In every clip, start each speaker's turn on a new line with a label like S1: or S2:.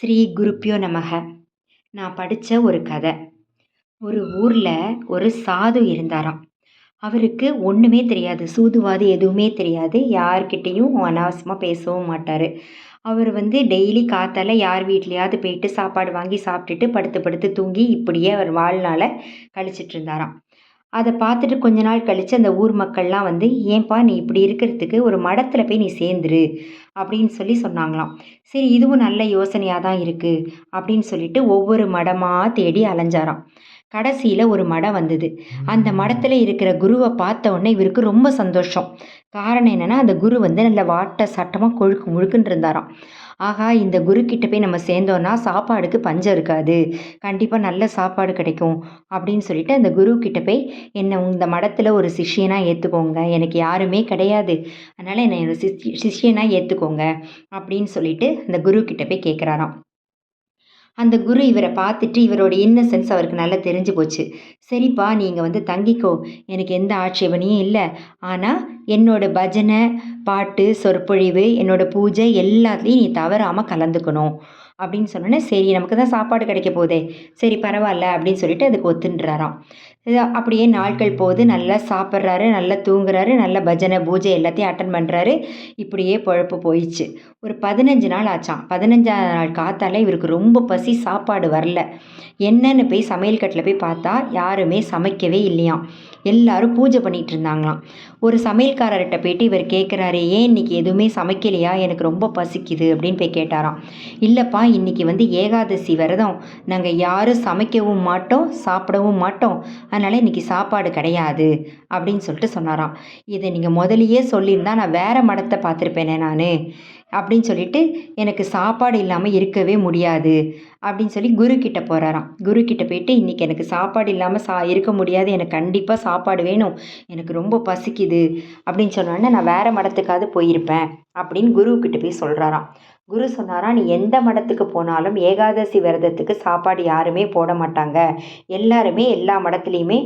S1: ஸ்ரீ குருப்பியோ நமக. நான் படித்த ஒரு கதை. ஒரு ஊரில் ஒரு சாது இருந்தாராம். அவருக்கு ஒன்றுமே தெரியாது. சூதுவாது எதுவுமே தெரியாது. யார்கிட்டேயும் அனாவசியமாக பேசவும் மாட்டார். அவர் வந்து டெய்லி காத்தால் யார் வீட்லையாவது போயிட்டு சாப்பாடு வாங்கி சாப்பிட்டுட்டு படுத்து படுத்து தூங்கி இப்படியே அவர் வாழ்நாளை கழிச்சிட்டு இருந்தாராம். அதை பார்த்துட்டு கொஞ்ச நாள் கழித்து அந்த ஊர் மக்கள்லாம் வந்து ஏன்பா நீ இப்படி இருக்கிறதுக்கு ஒரு மடத்தில் போய் நீ சேர்ந்துரு அப்படின்னு சொல்லி சொன்னாங்களாம். சரி இதுவும் நல்ல யோசனையாக தான் இருக்குது அப்படின்னு சொல்லிட்டு ஒவ்வொரு மடமாக தேடி அலைஞ்சாராம். கடைசியில் ஒரு மடம் வந்தது. அந்த மடத்தில் இருக்கிற குருவை பார்த்த உடனே இவருக்கு ரொம்ப சந்தோஷம். காரணம் என்னென்னா அந்த குரு வந்து நல்ல வாட்ட சட்டமாக கொழுக்கு முழுக்குன்னு இருந்தாராம் ஆகா இந்த குரு கிட்ட போய் நம்ம சேர்ந்தோன்னா சாப்பாடுக்கு பஞ்சம் இருக்காது. கண்டிப்பாக நல்ல சாப்பாடு கிடைக்கும் அப்படின்னு சொல்லிட்டு அந்த குரு கிட்ட போய் என்னை இந்த மடத்தில் ஒரு சிஷியனாக ஏற்றுக்கோங்க எனக்கு யாருமே கிடையாது. அதனால் என்னை ஒரு சிஷியனாக ஏற்றுக்கோங்க அப்படின்னு சொல்லிட்டு அந்த குரு கிட்ட போய் கேட்குறாராம் அந்த குரு இவரை பார்த்துட்டு இவரோட இன்னசென்ஸ் அவருக்கு நல்லா தெரிஞ்சு போச்சு. சரிப்பா நீங்கள் வந்து தங்கிக்கோ. எனக்கு எந்த ஆட்சேபனையும் இல்லை. ஆனால் என்னோட பஜனை பாட்டு சொற்பொழிவு என்னோட பூஜை எல்லாத்துலேயும் நீ தவறாமல் கலந்துக்கணும். அப்படின்னு சொன்னோன்னே சரி நமக்கு தான் சாப்பாடு கிடைக்க போதே. சரி பரவாயில்ல அப்படின்னு சொல்லிட்டு அதுக்கு ஒத்துன்றாராம். அப்படியே நாட்கள் போகுது. நல்லா சாப்பிட்றாரு நல்லா தூங்குறாரு நல்ல பஜனை பூஜை எல்லாத்தையும் அட்டன் பண்ணுறாரு இப்படியே பொழப்பு போயிடுச்சு. ஒரு பதினஞ்சு நாள் ஆச்சான் பதினஞ்சாம் நாள் காத்தால இவருக்கு ரொம்ப பசி சாப்பாடு வரல. என்னன்னு போய் சமையல் கட்டில் போய் பார்த்தா யாருமே சமைக்கவே இல்லையாம் எல்லாரும் பூஜை பண்ணிகிட்டு இருந்தாங்களாம். ஒரு சமையல்காரர்கிட்ட போயிட்டு இவர் கேட்குறாரு ஏன் இன்னைக்கு எதுவுமே சமைக்கலையா? எனக்கு ரொம்ப பசிக்குது அப்படின்னு போய் கேட்டாராம். இல்லைப்பா இன்னைக்கு வந்து ஏகாதசி விரதம். நாங்கள் யாரும் சமைக்கவும் மாட்டோம் சாப்பிடவும் மாட்டோம். அதனால் இன்றைக்கி சாப்பாடு கிடையாது அப்படின்னு சொல்லிட்டு சொன்னாராம். இதை நீங்கள் முதலியே சொல்லியிருந்தா நான் வேறு மடத்தை பார்த்துருப்பேனே நான் அப்படின்னு சொல்லிட்டு எனக்கு சாப்பாடு இல்லாமல் இருக்கவே முடியாது அப்படின்னு சொல்லி குரு கிட்ட போகிறாராம் குரு கிட்ட போயிட்டு இன்றைக்கி எனக்கு சாப்பாடு இல்லாமல் சா இருக்க முடியாது எனக்கு கண்டிப்பாக சாப்பாடு வேணும் எனக்கு ரொம்ப பசிக்குது அப்படின்னு சொன்னோன்னே நான் வேறு மடத்துக்காவது போயிருப்பேன் அப்படின்னு குருக்கிட்ட போய் சொல்கிறாராம் குரு சொன்னாரா நீ எந்த மடத்துக்கு போனாலும் ஏகாதசி விரதத்துக்கு சாப்பாடு யாருமே போட மாட்டாங்க. எல்லாருமே எல்லா மடத்துலேயுமே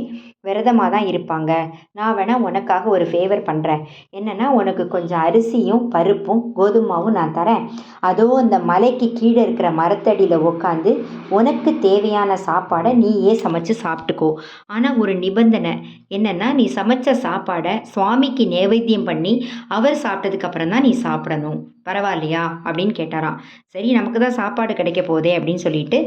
S1: விரதமாக தான் இருப்பாங்க. நான் வேணால் உனக்காக ஒரு ஃபேவர் பண்ணுறேன் என்னென்னா உனக்கு கொஞ்சம் அரிசியும் பருப்பும் கோதுமாவும் நான் தரேன். அதோ அந்த மலைக்கு கீழே இருக்கிற மரத்தடியில் உட்காந்து உனக்கு தேவையான சாப்பாடை நீயே சமைச்சு சாப்பிட்டுக்கோ. ஆனால் ஒரு நிபந்தனை. என்னென்னா நீ சமைச்ச சாப்பாடை சுவாமிக்கு நைவேத்தியம் பண்ணி அவர் சாப்பிட்டதுக்கப்புறம் தான் நீ சாப்பிடணும். பரவாயில்லையா? அப்படின்னு கேட்டாராம். சரி நமக்கு தான் சாப்பாடு கிடைக்க போதே அப்படின்னு சொல்லிட்டு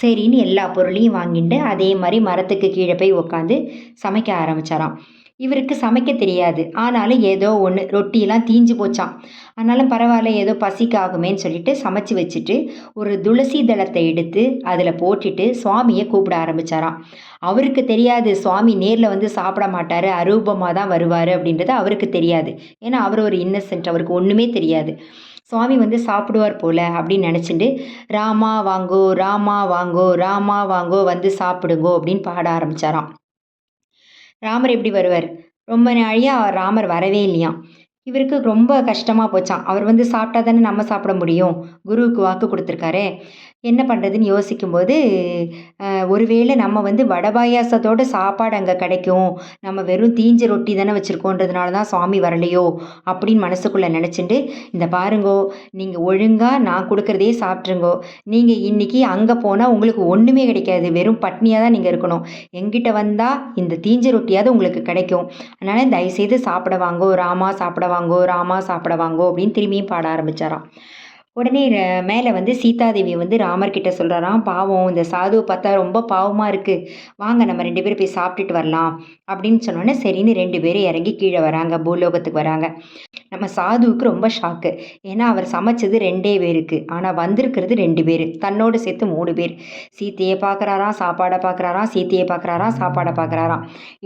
S1: சரின்னு எல்லா பொருளையும் வாங்கிட்டு அதே மாதிரி மரத்துக்கு கீழே போய் உட்காந்து சமைக்க ஆரம்பித்தாராம் இவருக்கு சமைக்க தெரியாது. ஆனாலும் ஏதோ ஒன்று ரொட்டியெல்லாம் தீஞ்சு போச்சான் ஆனாலும் பரவாயில்ல ஏதோ பசிக்காகுமேன்னு சொல்லிட்டு சமைச்சு வச்சுட்டு ஒரு துளசி தளத்தை எடுத்து அதில் போட்டுட்டு சுவாமியை கூப்பிட ஆரம்பித்தாராம் அவருக்கு தெரியாது சுவாமி நேரில் வந்து சாப்பிட மாட்டார் அரூபமாக தான் வருவார் அப்படின்றது அவருக்கு தெரியாது. ஏன்னா அவர் ஒரு இன்னசென்ட் அவருக்கு ஒன்றுமே தெரியாது. சுவாமி வந்து சாப்பிடுவார் போல அப்படின்னு நினச்சிட்டு ராமா வாங்கோ ராமா வாங்கோ ராமா வாங்கோ வந்து சாப்பிடுங்கோ அப்படின்னு பாட ஆரம்பித்தாராம் ராமர் எப்படி வருவார்? ரொம்ப நாழியாக ராமர் வரவே இல்லையாம். இவருக்கு ரொம்ப கஷ்டமாக போச்சான் அவர் வந்து சாப்பிட்டா தானே நம்ம சாப்பிட முடியும். குருவுக்கு வாக்கு கொடுத்துருக்காரு. என்ன பண்ணுறதுன்னு யோசிக்கும்போது ஒருவேளை நம்ம வந்து வடை பாயாசத்தோட சாப்பாடு அங்கே கிடைக்கும். நம்ம வெறும் தீஞ்ச ரொட்டி தானே வச்சுருக்கோன்றதுனால தான் சுவாமி வரலையோ அப்படின்னு மனசுக்குள்ளே நினச்சிட்டு இந்த பாருங்கோ நீங்கள் ஒழுங்காக நான் கொடுக்குறதே சாப்பிட்ருங்கோ நீங்கள் இன்றைக்கி அங்கே போனால் உங்களுக்கு ஒன்றுமே கிடைக்காது. வெறும் பட்னியாக தான் நீங்கள் இருக்கணும். எங்கிட்ட வந்தால் இந்த தீஞ்ச ரொட்டியாவது உங்களுக்கு கிடைக்கும். அதனால் தயவுசெய்து சாப்பிட வாங்கோ. ராமா சாப்பிட வாங்கோ. ராமா சாப்பிட வாங்கோ. அப்படின்னு திரும்பியும் பாட ஆரம்பித்தாராம் உடனே மேலே வந்து சீதாதேவி வந்து ராமர்கிட்ட சொல்கிறாராம் பாவம் இந்த சாதுவை பார்த்தா ரொம்ப பாவமாக இருக்குது வாங்க நம்ம ரெண்டு பேரும் போய் சாப்பிட்டுட்டு வரலாம். அப்படின்னு சொன்னோன்னே சரின்னு ரெண்டு பேரும் இறங்கி கீழே வராங்க பூலோகத்துக்கு வராங்க. நம்ம சாதுவுக்கு ரொம்ப ஷாக்கு ஏன்னா அவர் சமைச்சது ரெண்டே பேருக்கு. ஆனால் வந்திருக்கிறது ரெண்டு பேர். தன்னோடு சேர்த்து மூணு பேர். சீத்தையை பார்க்குறாராம் சாப்பாடை பார்க்குறாராம் சீத்தையை பார்க்குறாராம் சாப்பாடை பார்க்குறாராம்.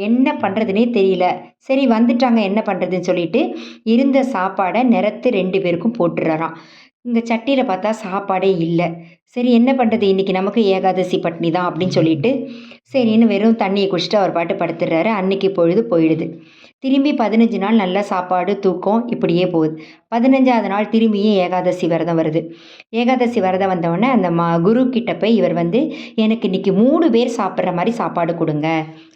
S1: என்ன பண்ணுறதுனே தெரியல. சரி வந்துட்டாங்க என்ன பண்ணுறதுன்னு சொல்லிட்டு இருந்த சாப்பாடை நிறத்து ரெண்டு பேருக்கும் போட்டுறாராம் இந்த சட்டியில் பார்த்தா சாப்பாடே இல்லை. சரி என்ன பண்ணுறது இன்றைக்கி நமக்கு ஏகாதசி பட்னி தான் அப்படின்னு சொல்லிட்டு சரின்னு வெறும் தண்ணியை குடிச்சிட்டு அவர் பாட்டு படுத்துடுறாரு அன்னைக்கு பொழுது போயிடுது. திரும்பி பதினஞ்சு நாள் நல்ல சாப்பாடு தூக்கம் இப்படியே போகுது. பதினஞ்சாவது நாள் திரும்பியும் ஏகாதசி விரதம் வருது. ஏகாதசி விரதம் வந்தவுடனே அந்த மா குரு கிட்ட போய் இவர் வந்து எனக்கு இன்றைக்கி மூணு பேர் சாப்பிட்ற மாதிரி சாப்பாடு கொடுங்க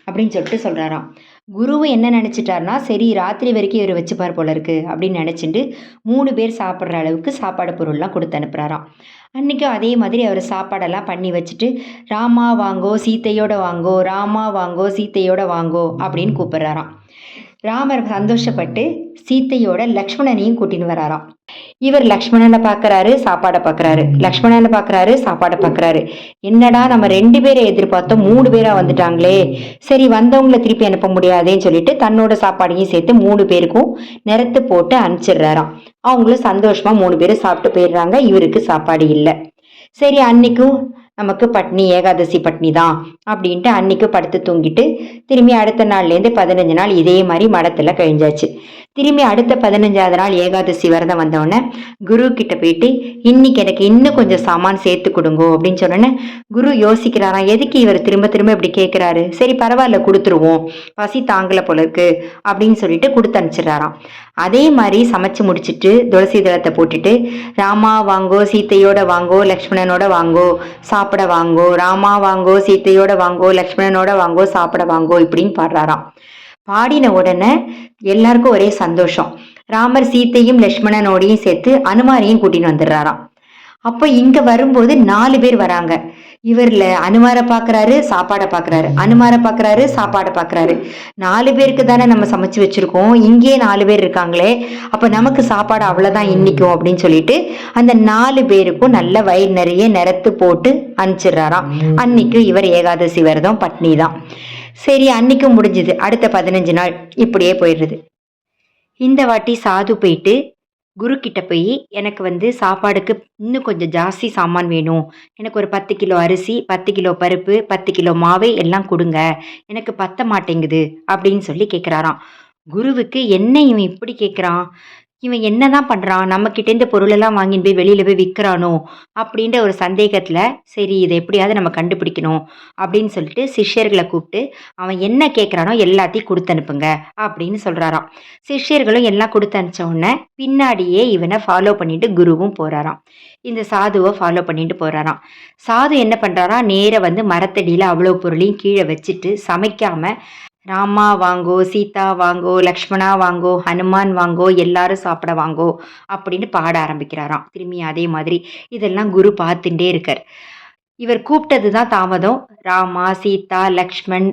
S1: அப்படின்னு சொல்லிட்டு சொல்கிறாராம் குருவும் என்ன நினச்சிட்டாருனா சரி ராத்திரி வரைக்கும் இவர் வச்சுப்பார் போல இருக்கு அப்படின்னு நினச்சிட்டு மூணு பேர் சாப்பிட்ற அளவுக்கு சாப்பாடு பொருள்லாம் கொடுத்து அனுப்புகிறாராம் அன்றைக்கும் அதே மாதிரி அவர் சாப்பாடெல்லாம் பண்ணி வச்சுட்டு ராமா வாங்கோ சீத்தையோட வாங்கோ ராமா வாங்கோ சீத்தையோட வாங்கோ அப்படின்னு கூப்பிட்றாராம். ராமர் சந்தோஷப்பட்டு சீத்தையோட லக்ஷ்மணனையும் கூட்டின்னு வராராம். இவர் லக்ஷ்மணனை பார்க்கறாரு சாப்பாடை பார்க்கறாரு லக்ஷ்மணனை பார்க்கறாரு சாப்பாடை பாக்குறாரு. என்னடா நம்ம ரெண்டு பேரை எதிர்பார்த்தோம் மூணு பேரா வந்துட்டாங்களே. சரி வந்தவங்களை திருப்பி அனுப்ப முடியாதேன்னு சொல்லிட்டு தன்னோட சாப்பாடையும் சேர்த்து மூணு பேருக்கும் நிறத்து போட்டு அனுப்பிச்சிடுறாராம். அவங்களும் சந்தோஷமா மூணு பேரும் சாப்பிட்டு போயிடுறாங்க. இவருக்கு சாப்பாடு இல்லை. சரி அன்னைக்கும் நமக்கு பட்னி ஏகாதசி பட்னி தான் அப்படின்ட்டு அன்னைக்கு படுத்து தூங்கிட்டு திரும்பி அடுத்த நாள்லேருந்து பதினஞ்சு நாள் இதே மாதிரி மடத்தில் கழிஞ்சாச்சு. திரும்பி அடுத்த பதினஞ்சாவது நாள் ஏகாதசி விரதம் வந்தோடனே குரு கிட்ட போயிட்டு இன்னைக்கு எனக்கு இன்னும் கொஞ்சம் சாமான் சேர்த்து கொடுங்கோ அப்படின்னு சொன்னோன்னே குரு யோசிக்கிறாராம் எதுக்கு இவர் திரும்ப திரும்ப இப்படி கேட்குறாரு சரி பரவாயில்ல கொடுத்துருவோம். பசி தாங்கலை போல இருக்கு அப்படின்னு சொல்லிட்டு கொடுத்து அனுப்பிச்சிடுறாராம். அதே மாதிரி சமைச்சு முடிச்சிட்டு துளசி தளத்தை போட்டுட்டு ராமா வாங்கோ சீத்தையோட வாங்கோ லக்ஷ்மணனோட வாங்கோ சாப்பிட வாங்கோ ராமா வாங்கோ சீத்தையோட வாங்கோ லக்ஷ்மணனோட வாங்கோ சாப்பிட வாங்கோ இப்படின்னு பாடுறாராம். பாடின உடனே எல்லாருக்கும் ஒரே சந்தோஷம். ராமர் சீத்தையும் லக்ஷ்மணனோடையும் சேர்த்து அனுமாரையும் கூட்டின்னு வந்துடுறாராம். அப்போ இங்க வரும்போது நாலு பேர் வராங்க. இவர்ல அனுமாரை பாக்குறாரு சாப்பாடை பார்க்கறாரு அனுமாரை பாக்குறாரு சாப்பாடை பார்க்கறாரு நாலு பேருக்கு தானே நம்ம சமைச்சு வச்சிருக்கோம். இங்கேயே நாலு பேர் இருக்காங்களே. அப்ப நமக்கு சாப்பாடு அவ்வளவுதான் இன்னிக்கும் அப்படின்னு சொல்லிட்டு அந்த நாலு பேருக்கும் நல்ல வயிறு நிறைய நிறத்து போட்டு அனுப்பிச்சிடுறாராம். அன்னைக்கு இவர் ஏகாதசி விரதம் பட்னி தான் சரி அன்னைக்கும் முடிஞ்சுது. அடுத்த பதினஞ்சு நாள். இப்படியே போயிடுறது. இந்த வாட்டி சாது போயிட்டு குரு கிட்ட போய் எனக்கு வந்து சாப்பாடுக்கு இன்னும் கொஞ்சம் ஜாஸ்தி சாமான் வேணும். எனக்கு ஒரு பத்து கிலோ அரிசி பத்து கிலோ பருப்பு பத்து கிலோ மாவு எல்லாம் கொடுங்க. எனக்கு பத்த மாட்டேங்குது அப்படின்னு சொல்லி கேட்குறாராம் குருவுக்கு என்ன இவன் இப்படி கேட்குறான் இவன் என்னதான் பண்ணுறான் நம்ம கிட்ட இந்த பொருளெல்லாம் வாங்கிட்டு போய் வெளியில் போய் விற்கிறானோ அப்படின்ற ஒரு சந்தேகத்தில் சரி இதை எப்படியாவது நம்ம கண்டுபிடிக்கணும் அப்படின்னு சொல்லிட்டு சிஷ்யர்களை கூப்பிட்டு அவன் என்ன கேட்குறானோ எல்லாத்தையும் கொடுத்து அனுப்புங்க அப்படின்னு சொல்கிறாராம் சிஷ்யர்களும் எல்லாம் கொடுத்து அனுப்பிச்ச உடனே பின்னாடியே இவனை ஃபாலோ பண்ணிட்டு குருவும் போகிறாராம் இந்த சாதுவை ஃபாலோ பண்ணிட்டு போகிறாராம் சாது என்ன பண்ணுறாரா நேராக வந்து மரத்தடியில் அவ்வளோ பொருளையும் கீழே வச்சுட்டு சமைக்காமல் ராமா வாங்கோ சீதா வாங்கோ லக்ஷ்மணா வாங்கோ ஹனுமான் வாங்கோ எல்லாரும் சாப்பிட வாங்கோ அப்படின்னு பாட ஆரம்பிக்கிறாராம். திரும்பி அதே மாதிரி இதெல்லாம் குரு பார்த்துட்டே இருக்கார். இவர் கூப்பிட்டது தான் தாமதம். ராமா சீதா லக்ஷ்மண்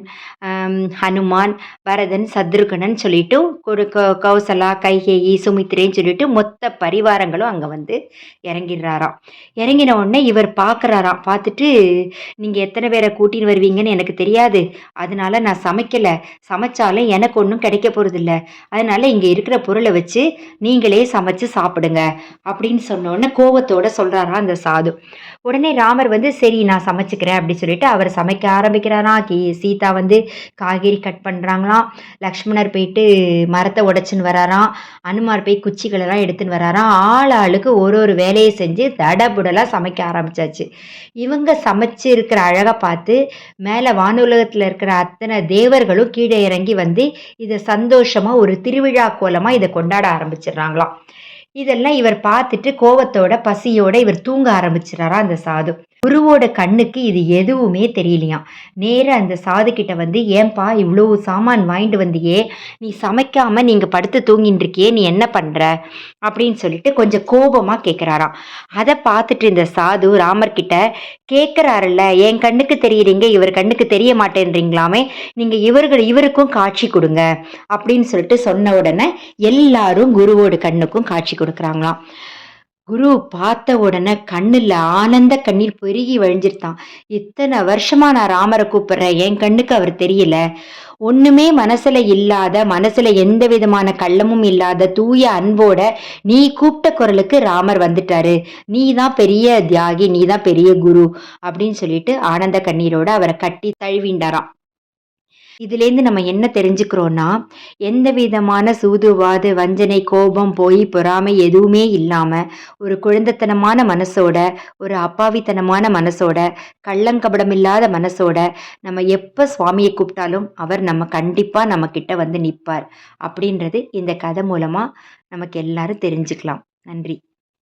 S1: ஹனுமான் பரதன் சத்ருகனன் சொல்லிட்டு ஒரு க- கௌசலா கைகேயி சுமித்ரேன்னு சொல்லிட்டு மொத்த பரிவாரங்களும் அங்கே வந்து இறங்கிடுறாராம். இறங்கின உடனே இவர் பார்க்குறாராம் பார்த்துட்டு நீங்கள் எத்தனை பேரை கூட்டின்னு வருவீங்கன்னு எனக்கு தெரியாது. அதனால நான் சமைக்கலை. சமைச்சாலும் எனக்கு ஒன்றும் கிடைக்க போகிறதில்ல அதனால இங்கே இருக்கிற பொருளை வச்சு நீங்களே சமைச்சு சாப்பிடுங்க. அப்படின்னு சொன்ன உடனே கோவத்தோட சொல்கிறாராம் அந்த சாது. உடனே ராமர் வந்து சரி நான் சமைச்சுக்கிறேன் அப்படி சொல்லிட்டு அவர் சமைக்க ஆரம்பிக்கிறாரா? கீ சீதா வந்து காய்கறி கட் பண்ணுறாங்களாம் லக்ஷ்மணர் போயிட்டு மரத்தை உடைச்சின்னு வராராம் அனுமார் போய் குச்சிகளெல்லாம் எடுத்துன்னு வராராம் ஆள் ஆளுக்கு ஒரு ஒரு வேலையை செஞ்சு தடபுடலாக சமைக்க ஆரம்பிச்சாச்சு. இவங்க சமைச்சு இருக்கிற அழகை பார்த்து மேலே வானுலகத்தில் இருக்கிற அத்தனை தேவர்களும் கீழே இறங்கி வந்து இதை சந்தோஷமாக ஒரு திருவிழா கோலமாக இதை கொண்டாட ஆரம்பிச்சிடுறாங்களாம். இதெல்லாம் இவர் பார்த்துட்டு கோவத்தோட பசியோட இவர் தூங்க ஆரம்பிச்சிடறாரா அந்த சாது. குருவோட கண்ணுக்கு இது எதுவுமே தெரியலையாம். நேராக அந்த சாது கிட்ட வந்து ஏன்பா இவ்வளோ சாமான் வாங்கிட்டு வந்தியே நீ சமைக்காம நீங்க படுத்து தூங்கிட்டு இருக்கியே நீ என்ன பண்ற? அப்படின்னு சொல்லிட்டு கொஞ்சம் கோபமா கேட்குறாராம் அதை பார்த்துட்டு இந்த சாது ராமர் கிட்ட கேட்குறாருல்ல என் கண்ணுக்கு தெரியுறீங்க இவர் கண்ணுக்கு தெரிய மாட்டேன்றீங்களாமே நீங்க இவர்கள் இவருக்கும் காட்சி கொடுங்க. அப்படின்னு சொல்லிட்டு சொன்ன உடனே எல்லாரும் குருவோட கண்ணுக்கும் காட்சி கொடுக்குறாங்களாம். குரு பார்த்த உடனே கண்ணுல ஆனந்த கண்ணீர் பெருகி வழிஞ்சிருத்தான். இத்தனை வருஷமா நான் ராமரை கூப்பிடுறேன். என் கண்ணுக்கு அவர் தெரியல. ஒண்ணுமே மனசுல இல்லாத மனசுல எந்த விதமான கள்ளமும் இல்லாத தூய அன்போட நீ கூப்பிட்ட குரலுக்கு ராமர் வந்துட்டாரு. நீ தான் பெரிய தியாகி நீ தான் பெரிய குரு அப்படின்னு சொல்லிட்டு ஆனந்த கண்ணீரோட அவரை கட்டி தழுவிண்டாராம் இதுலேருந்து நம்ம என்ன தெரிஞ்சுக்கிறோன்னா எந்த விதமான சூதுவாது வஞ்சனை கோபம் போய் பொறாமை எதுவுமே இல்லாமல் ஒரு குழந்தைத்தனமான மனசோட ஒரு அப்பாவித்தனமான மனசோட கள்ளங்கபடமில்லாத மனசோட நம்ம எப்போ சுவாமியை கூப்பிட்டாலும் அவர் நம்ம கண்டிப்பாக நம்ம கிட்ட வந்து நிற்பார் அப்படின்றது இந்த கதை மூலமாக நமக்கு எல்லாரும் தெரிஞ்சுக்கலாம். நன்றி.